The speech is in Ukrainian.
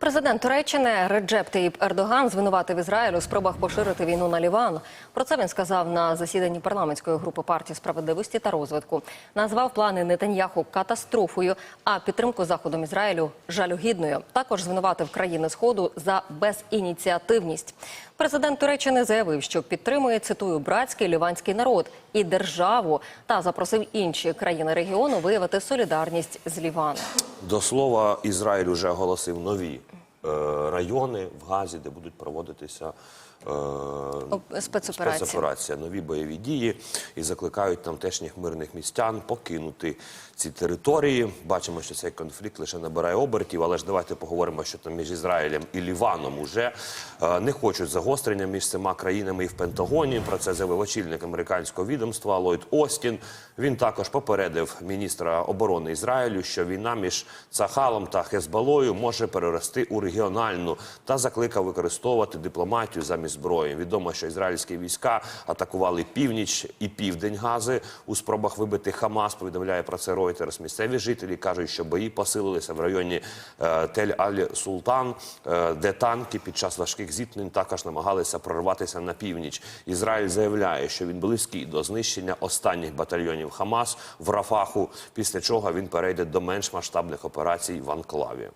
Президент Туреччини Реджеп Таїп Ердоган звинуватив Ізраїль у спробах поширити війну на Ліван. Про це він сказав на засіданні парламентської групи партії справедливості та розвитку. Назвав плани Нетаньяху катастрофою, а підтримку заходом Ізраїлю жалюгідною. Також звинуватив країни Сходу за безініціативність. Президент Туреччини заявив, що підтримує цитую братський ліванський народ і державу та запросив інші країни регіону виявити солідарність з Ліваном. До слова, Ізраїль вже оголосив нові райони в Газі, де будуть проводитися е, спецоперація. спецоперація, нові бойові дії і закликають тамтешніх мирних містян покинути ці території. Бачимо, що цей конфлікт лише набирає обертів, але ж давайте поговоримо, що там між Ізраїлем і Ліваном уже е, не хочуть загострення між цими країнами і в Пентагоні. Про це заявив очільник американського відомства Ллойд Остін. Він також попередив міністра оборони Ізраїлю, що війна між Цахалом та Хезбалою може перерости у регіональну та закликав використовувати дипломатію замість зброї. Відомо, що ізраїльські війська атакували північ і південь Гази у спробах вибити Хамас. Повідомляє про це Reuters. Місцеві жителі кажуть, що бої посилилися в районі е, Тель-Аль-Султан, е, де танки під час важких зіткнень також намагалися прорватися на північ. Ізраїль заявляє, що він близький до знищення останніх батальйонів Хамас в Рафаху, після чого він перейде до менш масштабних операцій в Анклаві.